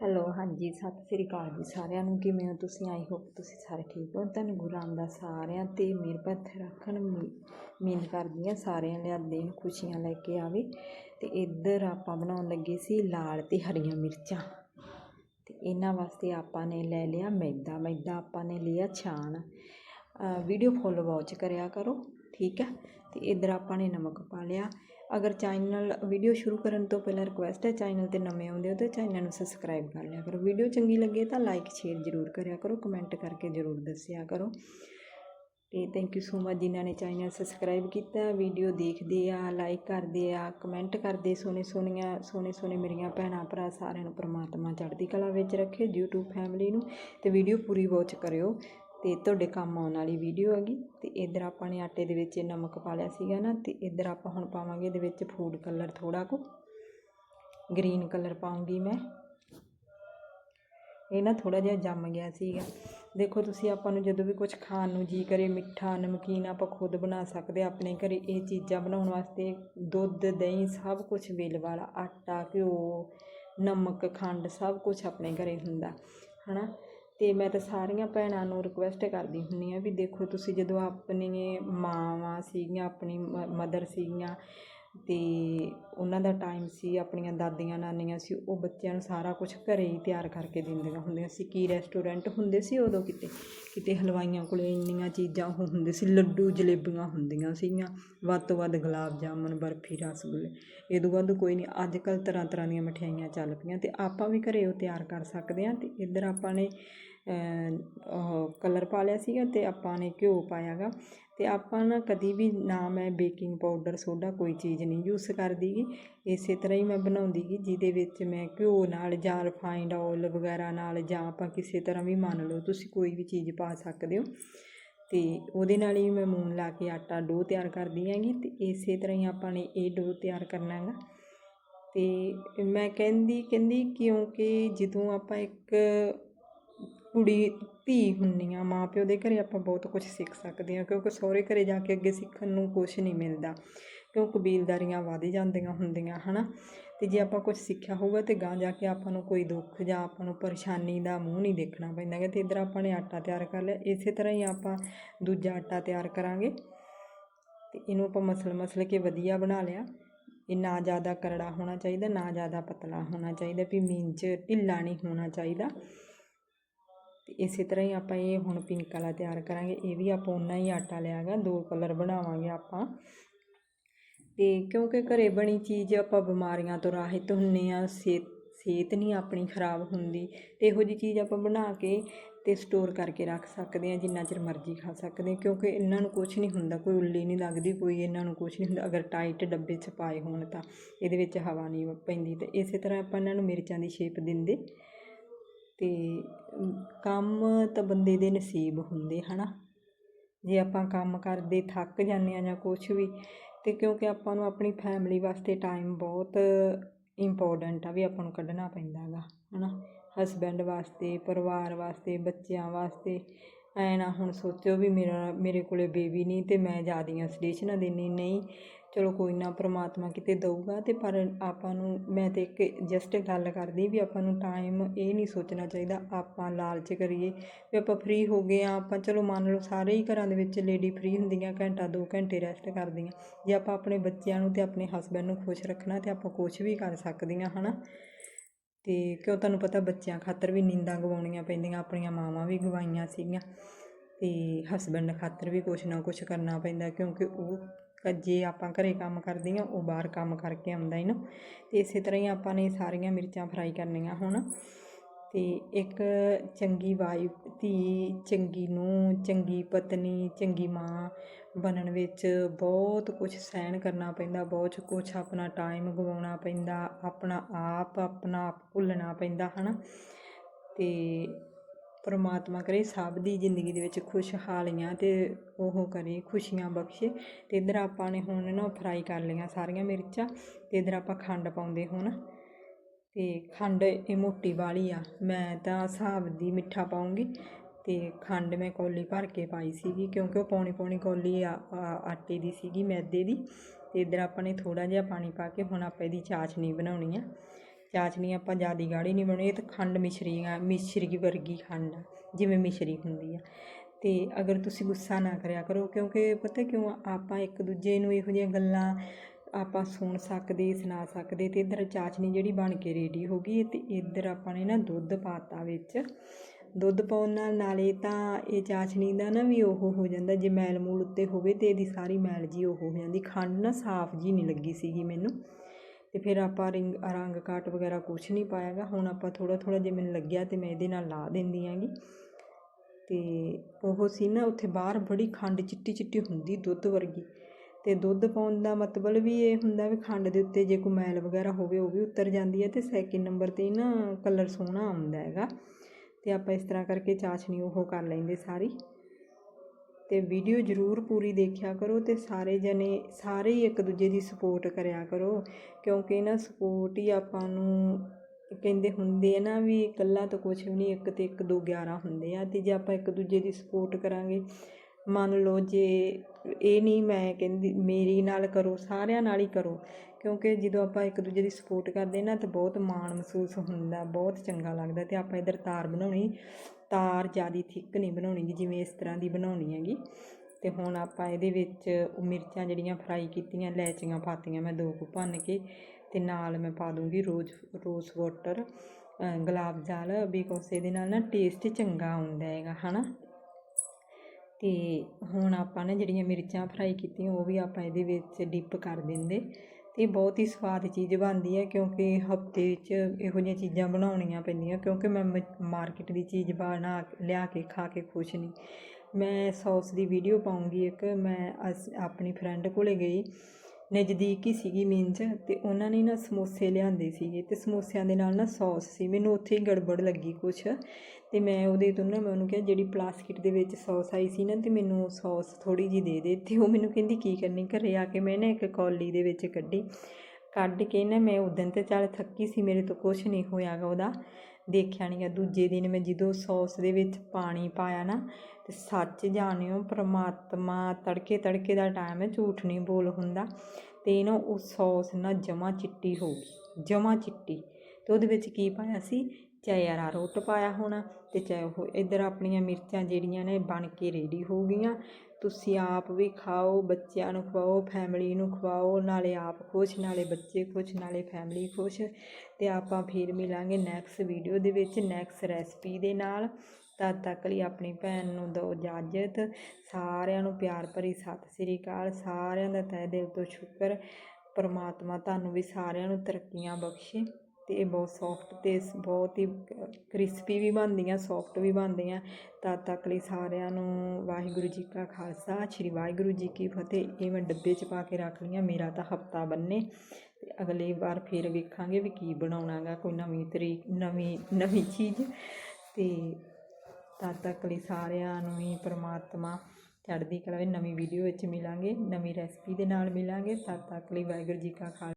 Hello ਹਾਂਜੀ, ਸਤਿ ਸ੍ਰੀ ਅਕਾਲ ਜੀ ਸਾਰਿਆਂ ਨੂੰ। ਕਿਵੇਂ ਹੋ ਤੁਸੀਂ? ਆਈ ਹੋਪ ਤੁਸੀਂ ਸਾਰੇ ਠੀਕ ਹੋ। ਤੁਹਾਨੂੰ ਗੁਰੂ ਰਾਮਦਾਸ ਸਾਰਿਆਂ ਤੇ ਮੇਰ ਪੱਥ ਰੱਖਣ। ਉਮੀਦ ਕਰਦੀ ਹਾਂ ਸਾਰਿਆਂ ਲਈ ਦੇਣ, ਖੁਸ਼ੀਆਂ ਲੈ ਕੇ ਆਵੇ। ਅਤੇ ਇੱਧਰ ਆਪਾਂ ਬਣਾਉਣ ਲੱਗੇ ਸੀ ਲਾਲ ਅਤੇ ਹਰੀਆਂ ਮਿਰਚਾਂ। ਅਤੇ ਇਹਨਾਂ ਵਾਸਤੇ ਆਪਾਂ ਨੇ ਲੈ ਲਿਆ ਮੈਦਾ। ਮੈਦਾ ਆਪਾਂ ਨੇ ਲਿਆ ਛਾਣ ਵੀਡੀਓ ਫੁੱਲ ਵਾਚ ਕਰਿਆ ਕਰੋ, ਠੀਕ ਹੈ? ਅਤੇ ਇੱਧਰ ਆਪਾਂ ਨੇ ਨਮਕ ਪਾ ਲਿਆ। ਅਗਰ ਚੈਨਲ ਵੀਡੀਓ ਸ਼ੁਰੂ ਕਰਨ ਤੋਂ ਪਹਿਲਾਂ ਰਿਕੁਐਸਟ ਹੈ ਚੈਨਲ ਤੇ ਨਵੇਂ ਆਉਂਦੇ ਹੋ ਤਾਂ ਚੈਨਲ ਨੂੰ ਸਬਸਕ੍ਰਾਈਬ ਕਰ ਲਿਆ ਕਰੋ। ਵੀਡੀਓ ਚੰਗੀ ਲੱਗੇ ਤਾਂ ਲਾਈਕ ਸ਼ੇਅਰ ਜ਼ਰੂਰ ਕਰਿਆ ਕਰੋ ਕਮੈਂਟ ਕਰਕੇ ਜ਼ਰੂਰ ਦੱਸਿਆ ਕਰੋ। ਤੇ ਥੈਂਕ ਯੂ ਸੋ ਮਚ ਜਿਨ੍ਹਾਂ ਨੇ ਚੈਨਲ ਸਬਸਕ੍ਰਾਈਬ ਕੀਤਾ। ਵੀਡੀਓ ਦੇਖਦੇ ਆ ਲਾਈਕ ਕਰਦੇ ਆ ਕਮੈਂਟ ਕਰਦੇ ਸੋਹਣੇ ਸੋਹਣੀਆਂ, ਸੋਹਣੇ ਸੋਹਣੇ ਮੇਰੀਆਂ ਭੈਣਾਂ ਭਰਾ ਸਾਰਿਆਂ ਨੂੰ ਪ੍ਰਮਾਤਮਾ ਚੜ੍ਹਦੀ ਕਲਾ ਵਿੱਚ ਰੱਖੇ, YouTube ਫੈਮਿਲੀ ਨੂੰ। ਤੇ ਵੀਡੀਓ ਪੂਰੀ ਵਾਚ ਕਰਿਓ। ਤੇ ਤੁਹਾਡੇ ਕੰਮ ਆਉਣ ਵਾਲੀ ਵੀਡੀਓ ਹੈਗੀ। ਤੇ ਇਧਰ ਆਪਾਂ ਨੇ ਆਟੇ ਦੇ ਵਿੱਚ ਨਮਕ ਪਾ ਲਿਆ ਸੀਗਾ ਨਾ, ਤੇ ਇਧਰ ਆਪਾਂ ਹੁਣ ਪਾਵਾਂਗੇ ਇਹਦੇ ਵਿੱਚ ਫੂਡ ਕਲਰ ਥੋੜਾ ਕੁ। ਗ੍ਰੀਨ ਕਲਰ ਪਾਉਂਗੀ ਮੈਂ। ਇਹ ਨਾ ਥੋੜਾ ਜਿਹਾ ਜੰਮ ਗਿਆ ਸੀਗਾ। ਦੇਖੋ ਤੁਸੀਂ ਆਪਾਂ ਨੂੰ ਜਦੋਂ ਵੀ ਕੁਝ ਖਾਣ ਨੂੰ ਜੀ ਕਰੇ, ਮਿੱਠਾ, ਨਮਕੀਨ ਆਪਾਂ ਖੁਦ ਬਣਾ ਸਕਦੇ ਆਪਣੇ ਘਰੇ। ਇਹ ਚੀਜ਼ਾਂ ਬਣਾਉਣ ਵਾਸਤੇ ਦੁੱਧ, ਦਹੀਂ ਸਭ ਕੁਝ ਵੇਲ ਵਾਲਾ ਆਟਾ, ਘਿਓ, ਨਮਕ, ਖੰਡ ਸਭ ਕੁਝ ਆਪਣੇ ਘਰੇ ਹੁੰਦਾ, ਹਨਾ? ਅਤੇ ਮੈਂ ਤਾਂ ਸਾਰੀਆਂ ਭੈਣਾਂ ਨੂੰ ਰਿਕੁਐਸਟ ਕਰਦੀ ਹੁੰਦੀ ਹਾਂ ਵੀ ਦੇਖੋ ਤੁਸੀਂ ਜਦੋਂ ਆਪਣੀ ਮਾਵਾਂ ਸੀਗੀਆਂ, ਆਪਣੀ ਮ ਮਦਰ ਸੀਗੀਆਂ ਤੇ ਉਹਨਾਂ ਦਾ ਟਾਈਮ ਸੀ, ਆਪਣੀਆਂ ਦਾਦੀਆਂ ਨਾਨੀਆਂ ਸੀ, ਉਹ ਬੱਚਿਆਂ ਨੂੰ ਸਾਰਾ ਕੁਛ ਘਰ ਹੀ ਤਿਆਰ ਕਰਕੇ ਦਿੰਦੀਆਂ ਹੁੰਦੀਆਂ ਸੀ ਕੀ ਰੈਸਟੋਰੈਂਟ ਹੁੰਦੇ ਸੀ ਉਦੋਂ ਕਿਤੇ? ਕਿਤੇ ਹਲਵਾਈਆਂ ਕੋਲ ਇੰਨੀਆਂ ਚੀਜ਼ਾਂ ਉਹ ਹੁੰਦੇ ਸੀ, ਲੱਡੂ ਜਲੇਬੀਆਂ ਹੁੰਦੀਆਂ ਸੀਗੀਆਂ, ਵੱਧ ਤੋਂ ਵੱਧ ਗੁਲਾਬ ਜਾਮੁਨ, ਬਰਫੀ, ਰਸਗੁੱਲੇ। ਇਹ ਤੋਂ ਵੱਧ ਕੋਈ ਨਹੀਂ ਅੱਜ ਕੱਲ੍ਹ ਤਰ੍ਹਾਂ ਤਰ੍ਹਾਂ ਦੀਆਂ ਮਠਿਆਈਆਂ ਚੱਲ ਪਈਆਂ ਅਤੇ ਆਪਾਂ ਵੀ ਘਰ ਉਹ ਤਿਆਰ ਕਰ ਸਕਦੇ ਹਾਂ ਅਤੇ ਇੱਧਰ ਆਪਾਂ ਨੇ ਕਲਰ ਪਾ ਲਿਆ ਸੀਗਾ ਤੇ ਆਪਾਂ ਨੇ ਘਿਓ ਪਾਇਆਗਾ। ਤੇ ਆਪਾਂ ਨਾ ਕਦੀ ਵੀ ਨਾ ਮੈਂ ਬੇਕਿੰਗ ਪਾਊਡਰ, ਸੋਡਾ ਕੋਈ ਚੀਜ਼ ਨਹੀਂ ਯੂਸ ਕਰਦੀ ਗੀ। ਇਸੇ ਤਰ੍ਹਾਂ ਹੀ ਮੈਂ ਬਣਾਉਂਦੀ ਗੀ, ਜਿਹਦੇ ਵਿੱਚ ਮੈਂ ਘਿਓ ਨਾਲ ਜਾਂ ਰਿਫਾਈਂਡ ਆਇਲ ਵਗੈਰਾ ਨਾਲ ਜਾਂ ਆਪਾਂ ਕਿਸੇ ਤਰ੍ਹਾਂ ਵੀ ਮੰਨ ਲਓ ਤੁਸੀਂ ਕੋਈ ਵੀ ਚੀਜ਼ ਪਾ ਸਕਦੇ ਹੋ। ਤੇ ਉਹਦੇ ਨਾਲ ਹੀ ਮੈਂ ਮੂਨ ਲਾ ਕੇ ਆਟਾ ਡੋ ਤਿਆਰ ਕਰਦੀ ਆਂਗੀ ਤੇ ਇਸੇ ਤਰ੍ਹਾਂ ਹੀ ਆਪਾਂ ਨੇ ਇਹ ਡੋ ਤਿਆਰ ਕਰਨਾ ਹੈਗਾ। ਤੇ ਮੈਂ ਕਹਿੰਦੀ ਕਹਿੰਦੀ ਕਿਉਂਕਿ ਜਦੋਂ ਆਪਾਂ ਇੱਕ ਕੁੜੀ ਧੀ ਹੁੰਨੀ ਆ ਮਾਂ ਪਿਓ ਦੇ ਘਰੇ ਆਪਾਂ ਬਹੁਤ ਕੁਝ ਸਿੱਖ ਸਕਦੇ ਹਾਂ, ਕਿਉਂਕਿ ਸਹੁਰੇ ਘਰੇ ਜਾ ਕੇ ਅੱਗੇ ਸਿੱਖਣ ਨੂੰ ਕੁਝ ਨਹੀਂ ਮਿਲਦਾ ਕਿਉਂ ਕਬੀਲਦਾਰੀਆਂ ਵਧ ਜਾਂਦੀਆਂ ਹੁੰਦੀਆਂ, ਹਨਾ? ਤੇ ਜੇ ਆਪਾਂ ਕੁਝ ਸਿੱਖਿਆ ਹੋਊਗਾ ਤੇ ਗਾਂ ਜਾ ਕੇ ਆਪਾਂ ਨੂੰ ਕੋਈ ਦੁੱਖ ਜਾਂ ਆਪਾਂ ਨੂੰ ਪਰੇਸ਼ਾਨੀ ਦਾ ਮੂੰਹ ਨਹੀਂ ਦੇਖਣਾ ਪੈਂਦਾ ਕਿ ਤੇ ਇਧਰ ਆਪਾਂ ਨੇ ਆਟਾ ਤਿਆਰ ਕਰ ਲਿਆ, ਇਸੇ ਤਰ੍ਹਾਂ ਹੀ ਆਪਾਂ ਦੂਜਾ ਆਟਾ ਤਿਆਰ ਕਰਾਂਗੇ। ਤੇ ਇਹਨੂੰ ਆਪਾਂ ਮਸਲ ਮਸਲ ਕੇ ਵਧੀਆ ਬਣਾ ਲਿਆ। ਇਹ ਨਾ ਜ਼ਿਆਦਾ ਕਰੜਾ ਹੋਣਾ ਚਾਹੀਦਾ, ਨਾ ਜ਼ਿਆਦਾ ਪਤਲਾ ਹੋਣਾ ਚਾਹੀਦਾ, ਵੀ ਮੀਨ 'ਚ ਢਿੱਲਾ ਨਹੀਂ ਹੋਣਾ ਚਾਹੀਦਾ। ਅਤੇ ਇਸੇ ਤਰ੍ਹਾਂ ਹੀ ਆਪਾਂ ਇਹ ਹੁਣ ਪਿੰਕ ਵਾਲਾ ਤਿਆਰ ਕਰਾਂਗੇ। ਇਹ ਵੀ ਆਪਾਂ ਉਨਾ ਹੀ ਆਟਾ ਲਿਆ ਗਾ ਦੋ ਕਲਰ ਬਣਾਵਾਂਗੇ ਆਪਾਂ। ਤੇ ਕਿਉਂਕਿ ਘਰੇ ਬਣੀ ਚੀਜ਼ ਆਪਾਂ ਬਿਮਾਰੀਆਂ ਤੋਂ ਰਾਹਿਤ ਹੁੰਨੇ ਆ, ਸਿਹਤ ਸਿਹਤ ਨਹੀਂ ਆਪਣੀ ਖਰਾਬ ਹੁੰਦੀ। ਤੇ ਇਹੋ ਜੀ ਚੀਜ਼ ਆਪਾਂ ਬਣਾ ਕੇ ਤੇ ਸਟੋਰ ਕਰਕੇ ਰੱਖ ਸਕਦੇ ਆ, ਜਿੰਨਾ ਚਿਰ ਮਰਜ਼ੀ ਖਾ ਸਕਦੇ ਆ। ਕਿਉਂਕਿ ਇਹਨਾਂ ਨੂੰ ਕੁਝ ਨਹੀਂ ਹੁੰਦਾ, ਕੋਈ ਉੱਲੀ ਨਹੀਂ ਲੱਗਦੀ, ਕੋਈ ਇਹਨਾਂ ਨੂੰ ਕੁਝ ਨਹੀਂ ਹੁੰਦਾ। ਅਗਰ ਟਾਈਟ ਡੱਬੇ 'ਚ ਪਾਏ ਹੋਣ ਤਾਂ ਇਹਦੇ ਵਿੱਚ ਹਵਾ ਨਹੀਂ ਪੈਂਦੀ। ਤੇ ਇਸੇ ਤਰ੍ਹਾਂ ਆਪਾਂ ਇਹਨਾਂ ਨੂੰ ਮਿਰਚਾਂ ਦੀ ਸ਼ੇਪ ਦਿੰਦੇ। ਤੇ ਕੰਮ ਤਾਂ ਬੰਦੇ ਦੇ ਨਸੀਬ ਹੁੰਦੇ ਹੈ ਨਾ ਜੇ ਆਪਾਂ ਕੰਮ ਕਰਦੇ, ਥੱਕ ਜਾਂਦੇ ਹਾਂ ਜਾਂ ਕੁਛ ਵੀ, ਤੇ ਕਿਉਂਕਿ ਆਪਾਂ ਨੂੰ ਆਪਣੀ ਫੈਮਲੀ ਵਾਸਤੇ ਟਾਈਮ ਬਹੁਤ ਇੰਪੋਰਟੈਂਟ ਆ ਵੀ ਆਪਾਂ ਨੂੰ ਕੱਢਣਾ ਪੈਂਦਾ ਹੈਗਾ ਨਾ ਹਸਬੈਂਡ ਵਾਸਤੇ, ਪਰਿਵਾਰ ਵਾਸਤੇ, ਬੱਚਿਆਂ ਵਾਸਤੇ, ਐਂ ਨਾ ਹੁਣ ਸੋਚੋ ਵੀ ਮੇਰਾ, ਮੇਰੇ ਕੋਲ ਬੇਬੀ ਨਹੀਂ ਅਤੇ ਮੈਂ ਜ਼ਿਆਦੀਆਂ ਸਟੇਸ਼ਨਾਂ ਦਿੰਦੀ ਨਹੀਂ। ਚਲੋ ਕੋਈ ਨਾ ਪਰਮਾਤਮਾ ਕਿਤੇ ਦਊਗਾ ਅਤੇ ਪਰ ਆਪਾਂ ਨੂੰ, ਮੈਂ ਤਾਂ ਇੱਕ ਜਸਟ ਗੱਲ ਕਰਦੀ ਵੀ ਆਪਾਂ ਨੂੰ ਟਾਈਮ ਇਹ ਨਹੀਂ ਸੋਚਣਾ ਚਾਹੀਦਾ, ਆਪਾਂ ਲਾਲਚ ਕਰੀਏ ਵੀ ਆਪਾਂ ਫ੍ਰੀ ਹੋ ਗਏ ਹਾਂ, ਆਪਾਂ ਚਲੋ ਮੰਨ ਲਓ ਸਾਰੇ ਹੀ ਘਰਾਂ ਦੇ ਵਿੱਚ ਲੇਡੀ ਫ੍ਰੀ ਹੁੰਦੀਆਂ, ਘੰਟਾ ਦੋ ਘੰਟੇ ਰੈਸਟ ਕਰਦੀਆਂ, ਜੇ ਆਪਾਂ ਆਪਣੇ ਬੱਚਿਆਂ ਨੂੰ ਅਤੇ ਆਪਣੇ ਹਸਬੈਂਡ ਨੂੰ ਖੁਸ਼ ਰੱਖਣਾ ਤਾਂ ਆਪਾਂ ਕੁਛ ਵੀ ਕਰ ਸਕਦੀਆਂ ਨਾ ਅਤੇ ਕਿਉਂ ਤੁਹਾਨੂੰ ਪਤਾ ਬੱਚਿਆਂ ਖਾਤਰ ਵੀ ਨੀਂਦਾਂ ਗਵਾਉਣੀਆਂ ਪੈਂਦੀਆਂ, ਆਪਣੀਆਂ ਮਾਵਾਂ ਵੀ ਗਵਾਈਆਂ ਸੀਗੀਆਂ ਅਤੇ ਹਸਬੈਂਡ ਖਾਤਰ ਵੀ ਕੁਛ ਨਾ ਕੁਛ ਕਰਨਾ ਪੈਂਦਾ ਕਿਉਂਕਿ ਉਹ ਜੇ ਆਪਾਂ ਘਰੇ ਕੰਮ ਕਰਦੇ ਕਰਦੀਆਂ ਉਹ ਬਾਹਰ ਕੰਮ ਕਰਕੇ ਆਉਂਦਾ ਹੀ ਨਾ ਤੇ ਇਸੇ ਤਰ੍ਹਾਂ ਹੀ ਆਪਾਂ ਨੇ ਸਾਰੀਆਂ ਮਿਰਚਾਂ ਫਰਾਈ ਕਰਨੀਆਂ ਹੁਣ। ਤੇ ਇੱਕ ਚੰਗੀ ਵਾਈਫ ਧੀ ਚੰਗੀ ਨੂੰ ਚੰਗੀ ਪਤਨੀ, ਚੰਗੀ ਮਾਂ ਬਣਨ ਵਿੱਚ ਬਹੁਤ ਕੁਝ ਸਹਿਣ ਕਰਨਾ ਪੈਂਦਾ, ਬਹੁਤ ਕੁਝ ਆਪਣਾ ਟਾਈਮ ਗਵਾਉਣਾ ਪੈਂਦਾ, ਆਪਣਾ ਆਪ ਆਪਣਾ ਆਪ ਭੁੱਲਣਾ ਪੈਂਦਾ, ਹਨਾ? ਤੇ ਪਰਮਾਤਮਾ ਕਰੇ, ਸਭ ਦੀ ਜ਼ਿੰਦਗੀ ਦੇ ਵਿੱਚ ਖੁਸ਼ਹਾਲੀਆਂ ਅਤੇ ਉਹ ਕਰੇ, ਖੁਸ਼ੀਆਂ ਬਖਸ਼ੇ। ਅਤੇ ਇੱਧਰ ਆਪਾਂ ਨੇ ਹੁਣ ਨਾ ਫਰਾਈ ਕਰ ਲਈਆਂ ਸਾਰੀਆਂ ਮਿਰਚਾਂ ਅਤੇ ਇੱਧਰ ਆਪਾਂ ਖੰਡ ਪਾਉਂਦੇ ਹੁਣ। ਅਤੇ ਖੰਡ ਇਹ ਮੋਟੀ ਵਾਲੀ ਆ, ਮੈਂ ਤਾਂ ਹਿਸਾਬ ਦੀ ਮਿੱਠਾ ਪਾਉਂਗੀ। ਅਤੇ ਖੰਡ ਮੈਂ ਕੌਲੀ ਭਰ ਕੇ ਪਾਈ ਸੀਗੀ, ਕਿਉਂਕਿ ਉਹ ਪੌਣੀ ਪੌਣੀ ਕੌਲੀ ਆਟੇ ਦੀ ਸੀਗੀ, ਮੈਦੇ ਦੀ। ਅਤੇ ਇੱਧਰ ਆਪਾਂ ਨੇ ਥੋੜ੍ਹਾ ਜਿਹਾ ਪਾਣੀ ਪਾ ਕੇ ਹੁਣ ਆਪਾਂ ਇਹਦੀ ਚਾਸ਼ਨੀ ਬਣਾਉਣੀ ਆ। ਚਾਸ਼ਨੀ ਆਪਾਂ ਜ਼ਿਆਦਾ ਗਾੜੀ ਨਹੀਂ ਬਣਾਉਣੀ, ਇਹ ਤਾਂ ਖੰਡ ਮਿਸ਼ਰੀ ਆ ਮਿਸ਼ਰੀ ਵਰਗੀ ਖੰਡ ਆ ਜਿਵੇਂ ਮਿਸ਼ਰੀ ਹੁੰਦੀ ਆ। ਅਤੇ ਅਗਰ ਤੁਸੀਂ ਗੁੱਸਾ ਨਾ ਕਰਿਆ ਕਰੋ, ਕਿਉਂਕਿ ਪਤਾ ਕਿਉਂ ਆਪਾਂ ਇੱਕ ਦੂਜੇ ਨੂੰ ਇਹੋ ਜਿਹੀਆਂ ਗੱਲਾਂ ਆਪਾਂ ਸੁਣ ਸਕਦੇ, ਸੁਣਾ ਸਕਦੇ ਅਤੇ ਇੱਧਰ ਚਾਸ਼ਨੀ ਜਿਹੜੀ ਬਣ ਕੇ ਰੈਡੀ ਹੋ ਗਈ ਅਤੇ ਇੱਧਰ ਆਪਾਂ ਨੇ ਨਾ ਦੁੱਧ ਪਾਤਾ ਵਿੱਚ। ਦੁੱਧ ਪਾਉਣ ਨਾਲ, ਨਾਲੇ ਤਾਂ ਇਹ ਚਾਸ਼ਨੀ ਦਾ ਨਾ ਵੀ ਉਹ ਹੋ ਜਾਂਦਾ, ਜੇ ਮੈਲ ਮੂਲ ਉੱਤੇ ਹੋਵੇ ਤੇ ਇਹਦੀ ਸਾਰੀ ਮੈਲ ਜੀ ਉਹ ਹੋ ਜਾਂਦੀ। ਖੰਡ ਨਾ ਸਾਫ਼ ਜੀ ਨਹੀਂ ਲੱਗੀ ਸੀਗੀ ਮੈਨੂੰ। ਅਤੇ ਫਿਰ ਆਪਾਂ ਰਿੰਗ, ਰੰਗ ਕਾਟ ਵਗੈਰਾ ਕੁਛ ਨਹੀਂ ਪਾਇਆ ਪਾਇਆਗਾ। ਹੁਣ ਆਪਾਂ ਥੋੜ੍ਹਾ ਥੋੜ੍ਹਾ ਜੇ ਮੈਨੂੰ ਲੱਗਿਆ ਤਾਂ ਮੈਂ ਇਹਦੇ ਨਾਲ ਲਾ ਦਿੰਦੀ ਆਂਗੀ ਅਤੇ ਉਹ ਸੀ ਨਾ, ਉੱਥੇ ਬਾਹਰ ਬੜੀ ਖੰਡ ਚਿੱਟੀ ਚਿੱਟੀ ਹੁੰਦੀ ਦੁੱਧ ਵਰਗੀ। ਅਤੇ ਦੁੱਧ ਪਾਉਣ ਦਾ ਮਤਲਬ ਵੀ ਇਹ ਹੁੰਦਾ ਵੀ ਖੰਡ ਦੇ ਉੱਤੇ ਜੇ ਕੋਈ ਮੈਲ ਵਗੈਰਾ ਹੋਵੇ, ਉਹ ਵੀ ਉਤਰ ਜਾਂਦੀ ਹੈ। ਅਤੇ ਸੈਕਿੰਡ ਨੰਬਰ ਤੇ ਨਾ ਕਲਰ ਸੋਹਣਾ ਆਉਂਦਾ ਹੈਗਾ। ਅਤੇ ਆਪਾਂ ਇਸ ਤਰ੍ਹਾਂ ਕਰਕੇ ਚਾਸ਼ਨੀ ਉਹ ਕਰ ਲੈਂਦੇ ਸਾਰੀ। ਅਤੇ ਵੀਡੀਓ ਜ਼ਰੂਰ ਪੂਰੀ ਦੇਖਿਆ ਕਰੋ ਅਤੇ ਸਾਰੇ ਜਣੇ, ਸਾਰੇ ਹੀ ਇੱਕ ਦੂਜੇ ਦੀ ਸਪੋਰਟ ਕਰਿਆ ਕਰੋ। ਕਿਉਂਕਿ ਨਾ ਸਪੋਰਟ ਹੀ ਆਪਾਂ ਨੂੰ ਕਹਿੰਦੇ ਹੁੰਦੇ ਆ ਨਾ ਵੀ ਇਕੱਲਾ ਤਾਂ ਕੁਛ ਵੀ ਨਹੀਂ ਇੱਕ ਤੇ ਇੱਕ ਦੋ 11 ਹੁੰਦੇ ਆ ਅਤੇ ਜੇ ਆਪਾਂ ਇੱਕ ਦੂਜੇ ਦੀ ਸਪੋਰਟ ਕਰਾਂਗੇ, ਮੰਨ ਲਓ ਜੇ ਇਹ ਨਹੀਂ ਮੈਂ ਕਹਿੰਦੀ, ਮੇਰੀ ਨਾਲ ਕਰੋ, ਸਾਰਿਆਂ ਨਾਲ ਹੀ ਕਰੋ। ਕਿਉਂਕਿ ਜਦੋਂ ਆਪਾਂ ਇੱਕ ਦੂਜੇ ਦੀ ਸਪੋਰਟ ਕਰਦੇ ਨਾ ਤਾਂ ਬਹੁਤ ਮਾਣ ਮਹਿਸੂਸ ਹੁੰਦਾ, ਬਹੁਤ ਚੰਗਾ ਲੱਗਦਾ ਅਤੇ ਆਪਾਂ ਇਧਰ ਤਾਰ ਬਣਾਉਣੀ। ਤਾਰ ਜ਼ਿਆਦਾ ਥਿੱਕ ਨਹੀਂ ਬਣਾਉਣੀ ਗੀ, ਜਿਵੇਂ ਇਸ ਤਰ੍ਹਾਂ ਦੀ ਬਣਾਉਣੀ ਹੈਗੀ। ਤੇ ਹੁਣ ਆਪਾਂ ਇਹਦੇ ਵਿੱਚ ਉਹ ਮਿਰਚਾਂ ਜਿਹੜੀਆਂ ਫਰਾਈ ਕੀਤੀਆਂ ਲੈਚੀਆਂ ਪਾਤੀਆਂ ਮੈਂ ਦੋ ਕੁ ਭੰਨ ਕੇ ਤੇ ਨਾਲ ਮੈਂ ਪਾ ਦੂੰਗੀ ਰੋਜ਼ ਰੋਜ਼ ਵਾਟਰ ਅ, ਗੁਲਾਬ ਜਲ ਬਿਕੋਜ਼ ਇਹਦੇ ਨਾਲ ਨਾ ਟੇਸਟ ਚੰਗਾ ਆਉਂਦਾ ਹੈਗਾ ਹਨਾ? ਤੇ ਹੁਣ ਆਪਾਂ ਨੇ ਜਿਹੜੀਆਂ ਮਿਰਚਾਂ ਫਰਾਈ ਕੀਤੀਆਂ ਉਹ ਵੀ ਆਪਾਂ ਇਹਦੇ ਵਿੱਚ ਡਿਪ ਕਰ ਦਿੰਦੇ। ਅਤੇ ਬਹੁਤ ਹੀ ਸਵਾਦ ਚੀਜ਼ ਬਣਦੀ ਹੈ ਕਿਉਂਕਿ ਹਫ਼ਤੇ ਵਿੱਚ ਇਹੋ ਜਿਹੀਆਂ ਚੀਜ਼ਾਂ ਬਣਾਉਣੀਆਂ ਪੈਂਦੀਆਂ ਕਿਉਂਕਿ ਮੈਂ ਮ, ਮਾਰਕੀਟ ਦੀ ਚੀਜ਼ ਬਣਾ ਲਿਆ ਕੇ, ਖਾ ਕੇ ਖੁਸ਼ ਨਹੀਂ। ਮੈਂ ਸੌਸ ਦੀ ਵੀਡੀਓ ਪਾਉਂਗੀ ਇੱਕ, ਮੈਂ ਅਸ, ਆਪਣੀ ਫਰੈਂਡ ਕੋਲ ਗਈ ਨਜ਼ਦੀਕ ਹੀ ਸੀਗੀ ਮੀਨਜ਼ ਤੇ ਉਹਨਾਂ ਨੇ ਨਾ ਸਮੋਸੇ ਲਿਆਂਦੇ ਸੀਗੇ ਤੇ ਸਮੋਸਿਆਂ ਦੇ ਨਾਲ ਨਾ ਸੌਸ ਸੀ। ਮੈਨੂੰ ਉੱਥੇ ਹੀ ਗੜਬੜ ਲੱਗੀ ਕੁਛ ਤੇ ਮੈਂ ਉਹਦੇ ਤੋਂ ਨਾ ਮੈਂ ਉਹਨੂੰ ਕਿਹਾ, ਜਿਹੜੀ ਪਲਾਸਕਿਟ ਦੇ ਵਿੱਚ ਸੌਸ ਆਈ ਸੀ ਨਾ ਤੇ ਮੈਨੂੰ ਸੌਸ ਥੋੜੀ ਜੀ ਦੇ ਦੇ। ਤੇ ਉਹ ਮੈਨੂੰ ਕਹਿੰਦੀ, ਕੀ ਕਰਨੀ? ਘਰੇ ਆ ਕੇ ਮੈਂ ਨਾ ਇੱਕ ਕੌਲੀ ਦੇ ਵਿੱਚ ਕੱਢੀ ਕੱਢ ਕੇ ਨਾ ਮੈਂ ਉਦੋਂ ਤੇ ਚੱਲ ਥੱਕੀ ਸੀ, ਮੇਰੇ ਤੋਂ ਕੁਛ ਨਹੀਂ ਹੋਇਆਗਾ ਉਹਦਾ। ਦੇਖਿਆ ਨਹੀਂ ਗਾ, ਦੂਜੇ ਦਿਨ ਮੈਂ ਜਦੋਂ ਸੌਸ ਦੇ ਵਿੱਚ ਪਾਣੀ ਪਾਇਆ ਨਾ, ਤੇ ਸੱਚ ਜਾਣਿਓ ਪ੍ਰਮਾਤਮਾ ਤੜਕੇ ਤੜਕੇ ਦਾ ਟਾਈਮ ਹੈ, ਝੂਠ ਨਹੀਂ ਬੋਲ ਹੁੰਦਾ। ਤੇ ਨਾ ਉਹ ਸੌਸ ਨਾ ਜਮਾ ਚਿੱਟੀ ਹੋ ਗਈ ਜਮਾ ਚਿੱਟੀ। ਤੇ ਉਹਦੇ ਵਿੱਚ ਕੀ ਪਾਇਆ ਸੀ? ਚਾਹੇ ਅਰਾਰੋਟ ਪਾਇਆ ਹੋਣਾ, ਤੇ ਚਾਹੇ ਉਹ ਇੱਧਰ ਆਪਣੀਆਂ ਮਿਰਚਾਂ ਜਿਹੜੀਆਂ ਨੇ ਬਣ ਕੇ ਰੈਡੀ ਹੋ ਗਈਆਂ। ਤੁਸੀਂ ਆਪ ਵੀ ਖਾਓ, ਬੱਚਿਆਂ ਨੂੰ ਖਵਾਓ ਫੈਮਿਲੀ ਨੂੰ ਖਵਾਓ, ਨਾਲੇ ਆਪ ਖੁਸ਼, ਨਾਲੇ ਬੱਚੇ ਖੁਸ਼, ਨਾਲੇ ਫੈਮਿਲੀ ਖੁਸ਼। ਤੇ ਆਪਾਂ ਫਿਰ ਮਿਲਾਂਗੇ ਨੈਕਸਟ ਵੀਡੀਓ ਦੇ ਵਿੱਚ ਨੈਕਸਟ ਰੈਸਪੀ ਦੇ ਨਾਲ। ਤਦ ਤੱਕ ਲਈ ਆਪਣੀ ਭੈਣ ਨੂੰ ਦਿਓ ਇਜਾਜ਼ਤ। ਸਾਰਿਆਂ ਨੂੰ ਪਿਆਰ ਭਰੀ ਸਤਿ ਸ੍ਰੀ ਅਕਾਲ। ਸਾਰਿਆਂ ਦਾ ਤਹਿ ਦਿਲ ਤੋਂ ਸ਼ੁਕਰ। ਪਰਮਾਤਮਾ ਤੁਹਾਨੂੰ ਵੀ ਸਾਰਿਆਂ ਨੂੰ ਤਰੱਕੀਆਂ ਬਖਸ਼ੇ। ਅਤੇ ਇਹ ਬਹੁਤ ਸੋਫਟ ਅਤੇ ਬਹੁਤ ਹੀ ਕ੍ਰਿਸਪੀ ਵੀ ਬਣਦੀਆਂ ਸੋਫਟ ਵੀ ਬਣਦੀਆਂ। ਤਦ ਤੱਕ ਲਈ ਸਾਰਿਆਂ ਨੂੰ ਵਾਹਿਗੁਰੂ ਜੀ ਕਾ ਖਾਲਸਾ, ਸ੍ਰੀ ਵਾਹਿਗੁਰੂ ਜੀ ਕੀ ਫਤਿਹ। ਇਹ ਮੈਂ ਡੱਬੇ 'ਚ ਪਾ ਕੇ ਰੱਖ ਲਈਆਂ, ਮੇਰਾ ਤਾਂ ਹਫਤਾ ਬੰਨੇ। ਅਤੇ ਅਗਲੀ ਵਾਰ ਫਿਰ ਵੇਖਾਂਗੇ ਵੀ ਕੀ ਬਣਾਉਣਾਗਾ, ਕੋਈ ਨਵੀਂ ਤਰੀਕ, ਨਵੀਂ ਨਵੀਂ ਚੀਜ਼। ਅਤੇ ਤਦ ਤੱਕ ਲਈ ਸਾਰਿਆਂ ਨੂੰ ਹੀ ਪਰਮਾਤਮਾ ਚੜ੍ਹਦੀ ਕਲਾ ਵਿੱਚ ਨਵੀਂ ਵੀਡੀਓ ਵਿੱਚ ਮਿਲਾਂਗੇ, ਨਵੀਂ ਰੈਸਪੀ ਦੇ ਨਾਲ ਮਿਲਾਂਗੇ। ਤਦ ਤੱਕ ਲਈ ਵਾਹਿਗੁਰੂ ਜੀ ਕਾ ਖਾਲਸਾ।